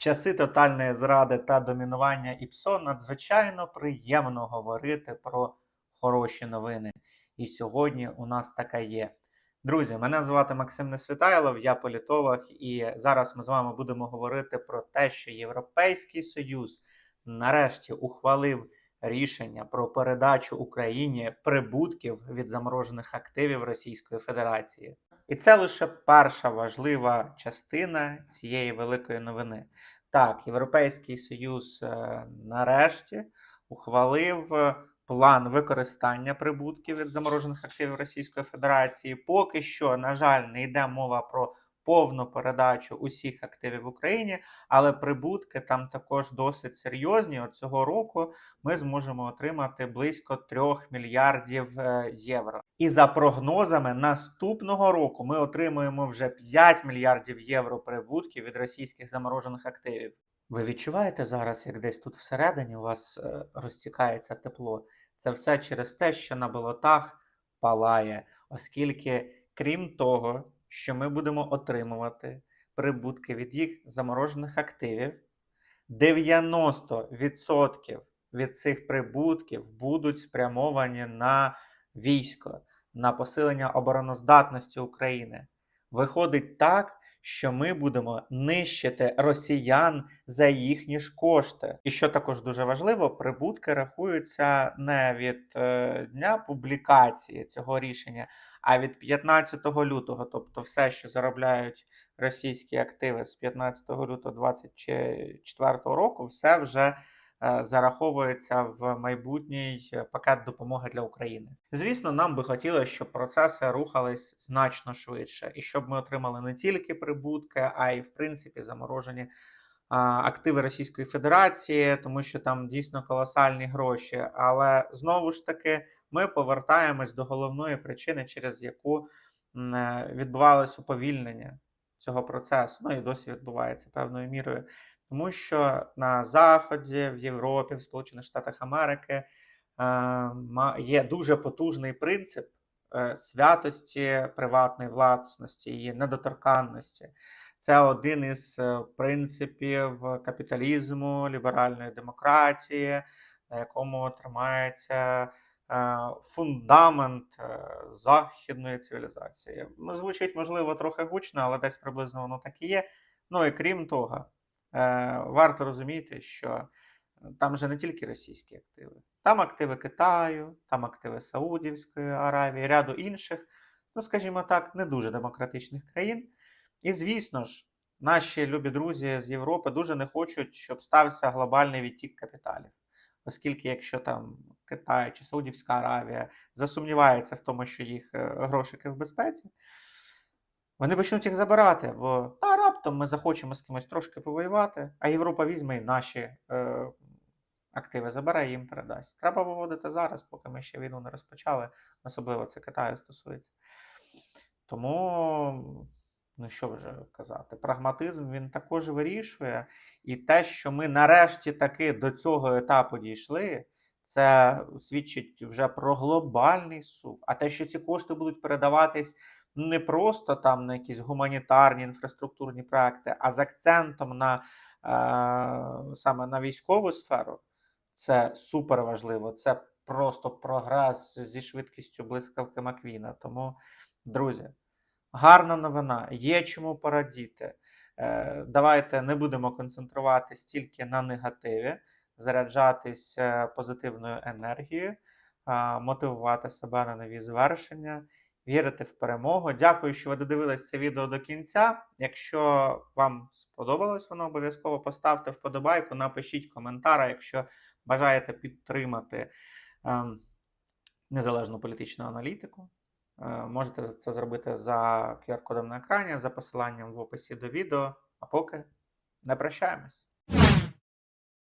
часи тотальної зради та домінування ІПСО надзвичайно приємно говорити про хороші новини. І сьогодні у нас така є. Друзі, мене звати Максим Несвітайлов, я політолог, і зараз ми з вами будемо говорити про те, що Європейський Союз нарешті ухвалив рішення про передачу Україні прибутків від заморожених активів Російської Федерації. І це лише перша важлива частина цієї великої новини. Так, Європейський Союз е, нарешті ухвалив е, план використання прибутків від заморожених активів Російської Федерації. Поки що, на жаль, не йде мова про повну передачу усіх активів в Україні, але прибутки там також досить серйозні. От цього року ми зможемо отримати близько 3 мільярдів е, євро. І за прогнозами наступного року ми отримуємо вже 5 мільярдів євро прибутків від російських заморожених активів. Ви відчуваєте зараз, як десь тут всередині у вас е, розтікається тепло? Це все через те, що на болотах палає, оскільки, крім того, що ми будемо отримувати прибутки від їх заморожених активів, 90% від цих прибутків будуть спрямовані на військо, на посилення обороноздатності України. Виходить так, що ми будемо нищити росіян за їхні ж кошти. І що також дуже важливо, прибутки рахуються не від е, дня публікації цього рішення, а від 15 лютого. Тобто, все, що заробляють російські активи з 15 лютого 2024 року, все вже. е, Зараховується в майбутній пакет допомоги для України. Звісно, нам би хотілося, щоб процеси рухались значно швидше, і щоб ми отримали не тільки прибутки, а й в принципі заморожені активи Російської Федерації, тому що там дійсно колосальні гроші. Але знову ж таки, ми повертаємось до головної причини, через яку е, відбувалось уповільнення цього процесу. Ну і досі відбувається певною мірою. Тому що на Заході, в Європі, в Сполучених Штатах Америки е, є дуже потужний принцип е, святості приватної власності, її недоторканності. Це один із принципів капіталізму, ліберальної демократії, на якому тримається фундамент е, західної цивілізації. Ну, Звучить, можливо, трохи гучно, але десь приблизно воно так і є. Ну і крім того, е, варто розуміти, що там же не тільки російські активи, там активи Китаю, там активи Саудівської Аравії, ряду інших, ну скажімо так, не дуже демократичних країн. І звісно ж, наші любі друзі з Європи дуже не хочуть, щоб стався глобальний відтік капіталів. Оскільки, якщо там Китай чи Саудівська Аравія засумнівається в тому, що їх е, грошики в безпеці, вони почнуть їх забирати, бо та раптом ми захочемо з кимось трошки повоювати, а Європа візьме і наші е, активи забере і їм передасть. Треба виводити зараз, поки ми ще війну не розпочали, особливо це Китаю стосується. Тому, ну що вже казати, прагматизм він також вирішує. І те, що ми нарешті таки до цього етапу дійшли, це свідчить вже про глобальний сув. А те, що ці кошти будуть передаватись не просто там на якісь гуманітарні інфраструктурні проекти, а з акцентом на е, саме на військову сферу, це супер важливо. Це просто прогрес зі швидкістю блискавки Маквіна. Тому, друзі, гарна новина, є чому порадіти. Е, Давайте не будемо концентруватись тільки на негативі, заряджатись е, позитивною енергією, мотивувати себе на нові звершення, вірити в перемогу. Дякую, що ви додивились це відео до кінця. Якщо вам сподобалось воно, обов'язково поставте вподобайку, напишіть коментар, якщо бажаєте підтримати ем, незалежну політичну аналітику. Е, Можете це зробити за QR-кодом на екрані, за посиланням в описі до відео. А поки не прощаємось.